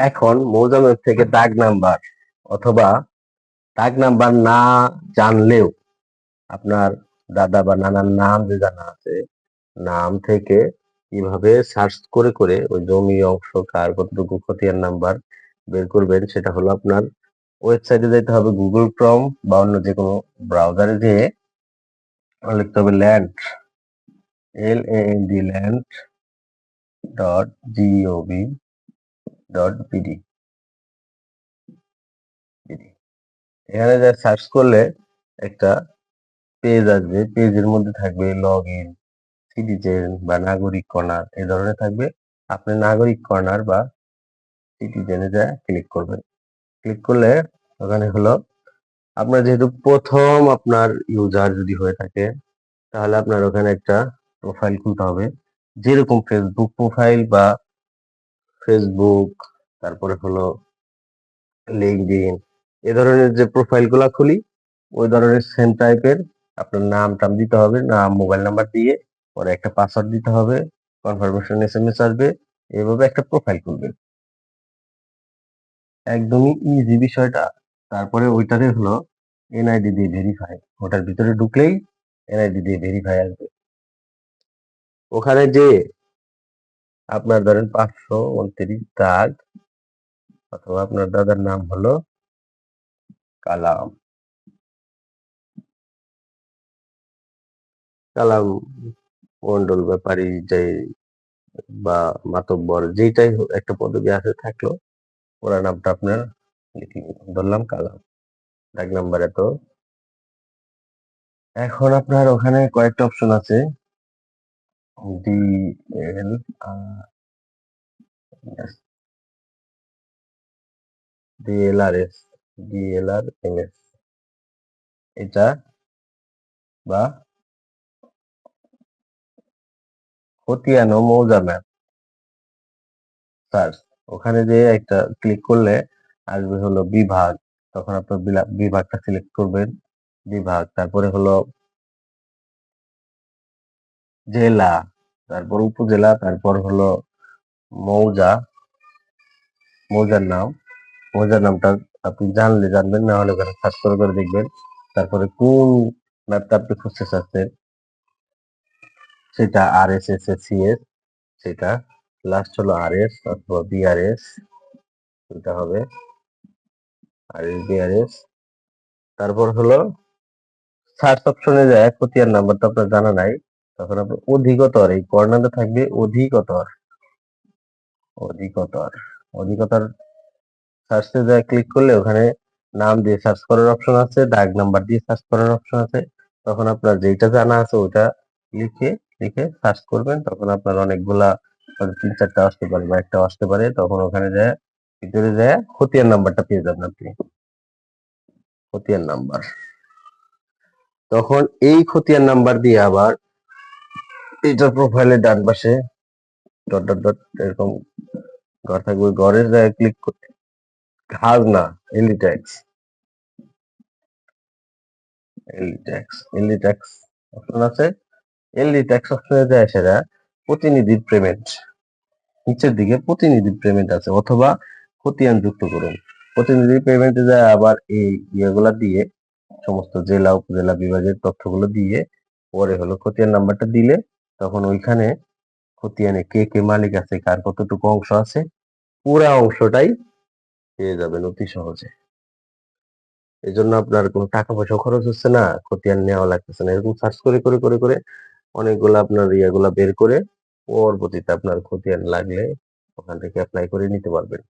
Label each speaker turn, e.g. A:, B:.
A: এখন মৌজা ম্যাপ থেকে দাগ নাম্বার অথবা দাগ নাম্বার না জানলেও আপনার দাদা বা নানার নাম যে জানা আছে, নাম থেকে কীভাবে সার্চ করে করে ওই জমি, অংশ, কার কতটুকু খতিয়ার নাম্বার বের করবেন সেটা হলো আপনার ওয়েবসাইটে যেতে হবে গুগল ক্রম বা অন্য যে কোনো ব্রাউজারে যেয়ে লিখতে হবে land L A N D land dot GOV dot BD এখানে যা সার্চ করলে একটা পেজ আসবে পেজের মধ্যে থাকবে লগ ইন সিটিজেন বা নাগরিক কর্নার এই ধরনের থাকবে। আপনি নাগরিক কর্নার বা সিটিজেনে যা ক্লিক করবেন। ক্লিক করলে ওখানে হলো আপনার যেহেতু প্রথম আপনার ইউজার যদি হয়ে থাকে, তাহলে আপনার ওখানে একটা প্রোফাইল খুলতে হবে। যেরকম ফেসবুক প্রোফাইল বা ফেসবুক তারপরে হলো লিঙ্কডিন এ ধরনের যে প্রোফাইলগুলো খুলি, ওই ধরনের সেম টাইপের আপনার নাম টাম দিতে হবে, নাম মোবাইল নাম্বার দিয়ে, পরে একটা পাসওয়ার্ড দিতে হবে কনফার্মেশন এস এম এস আসবে, এভাবে একটা প্রোফাইল খুলবেন একদমই ইজি বিষয়টা। তারপরে ওইটাতে হলো এনআইডি দিয়ে ভেরিফাই ওটার ভিতরে ঢুকলেই এনআইডি দিয়ে ভেরিফাই আসবে। ওখানে যে আপনার ধরেন পাঁচশো উনত্রিশ দাগ, অথবা আপনার দাদার নাম হলো কালাম। কালাম মন্ডল ব্যাপারী যে বা মাতব্বর যেটাই একটা পদবি আছে থাকল, ওরা নামটা আপনার ধরলাম কালাম। ডাক নাম্বার এত। এখন আপনার ওখানে কয়েকটা অপশন আছে। DLR S DLR M S এটা বা খতিয়ানো মৌজা ম্যাপ। সার্চ ওখানে যে একটা ক্লিক করলে আসবে হলো বিভাগ। তখন আপনার বিভাগটা সিলেক্ট করবেন। বিভাগ, তারপরে হলো জেলা। তারপর উপজেলা, তারপর হলো মৌজা। মৌজার নাম। মৌজার নামটা আপনি জানলে জানবেন, না হলে ওখানে সার্চ করে করে দেখবেন। তারপরে কোন ম্যাপটা আপনি খুঁজতে চাচ্ছেন? সেটা R S S S S সেটা লাস্ট হলো আর এস অথবা বিআরএস এটা হবে আর এস বিআরএস তারপর হলো সার্চ অপশনে যায়, খতিয়ান নাম্বারটা আপনার জানা নাই। তখন আপনি অধিকতর, এই কর্নারে থাকবে অধিকতর। অধিকতর। অধিকতর সার্চে যায় ক্লিক করলে ওখানে নাম দিয়ে সার্চ করার অপশন আছে ডাক নাম্বার দিয়ে সার্চ করার অপশন আছে। তখন আপনার যেটা জানা আছে ওটা লিখে লিখে সার্চ করবেন। তখন আপনার অনেকগুলা তিন চারটা আসতে পারে বা একটা আসতে পারে। তখন ওখানে যায় ভিতরে যায় খতিয়ান নাম্বারটা পেয়ে যাবেন আপনি। খতিয়ান নাম্বার তখন এই খতিয়ান নাম্বার দিয়ে আবার এটার প্রোফাইলের ডান পাশে ডট ডট ডট এরকম ঘর থাকবে। ঘরের জায়গায় ক্লিক করতে এলি ট্যাক্স এলি ট্যাক্স এলি ট্যাক্স অপশন আছে। এলি ট্যাক্স অপশনে যায় সেটা প্রতিনিধির পেমেন্ট নিচের দিকে প্রতিনিধি পেমেন্ট আছে, অথবা খতিয়ান যুক্ত করুন। প্রতিনিধি পেমেন্টে যায় আবার এই ইয়েগুলা দিয়ে, সমস্ত জেলা, উপজেলা বিভাগের তথ্যগুলো দিয়ে, পরে হলো খতিয়ান নাম্বারটা দিলে তখন ওইখানে খতিয়ানে কে কে মালিক আছে, কার কতটুকু অংশ আছে, পুরা অংশটাই পেয়ে যাবেন অতি সহজে। এই জন্য আপনার কোনো টাকা পয়সা খরচ হচ্ছে না, খতিয়ান নেওয়া লাগতেছে না। এরকম সার্চ করে করে করে করে অনেকগুলো আপনার ইয়াগুলা বের করে পরবর্তীতে আপনার খতিয়ান লাগলে ওখান থেকে অ্যাপ্লাই করে নিতে পারবেন।